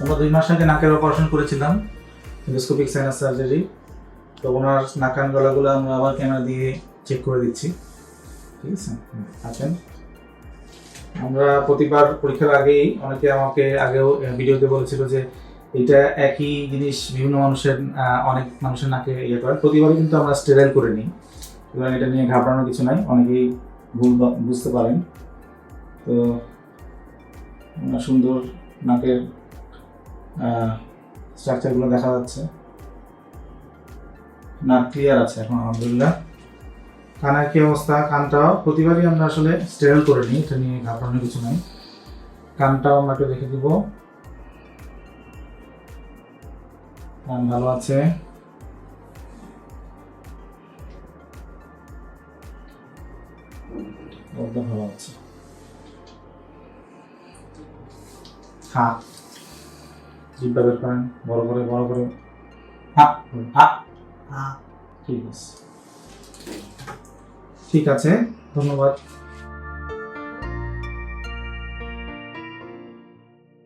আমরা দুই মাস আগে নাকের অপারেশন করেছিলাম এন্ডোস্কোপিক সাইনাস সার্জারি তো ওনার নাকান গলাগুলো আমরা আবার ক্যামেরা দিয়ে চেক করে দিচ্ছি। ঠিক আছে? আছেন আমরা প্রতিবার পরীক্ষার আগেই অনেকে আমাকে আগেও ভিডিওতে বলেছিল যে এটা একই জিনিস বিভিন্ন মানুষের অনেক মানুষের নাকে ইয়ে করে। প্রতিবারই কিন্তু আমরা স্টেরাইল করে নিই। সুতরাং এটা নিয়ে ঘাবড়ানোর কিছু নাই। অনেকেই ভুল বুঝতে পারেন। তো সুন্দর নাকের স্ট্রাকচারগুলো দেখা যাচ্ছে। নাক ক্লিয়ার আছে এখন, আলহামদুলিল্লাহ। কানের কি অবস্থা? কানটাও প্রতিবারই আমরা আসলে স্টেরাইল করে নিই, এটা নিয়ে ঘাবড়ানোর কিছু নাই। কানটাও আমরা একটু দেখে দিব। কান ভালো আছে। ভালো আছে। হ্যাঁ জিব্বা বের করেন বড় করে বড় করে। হ্যাঁ হ্যাঁ হ্যাঁ ঠিক আছে। ঠিক আছে ধন্যবাদ।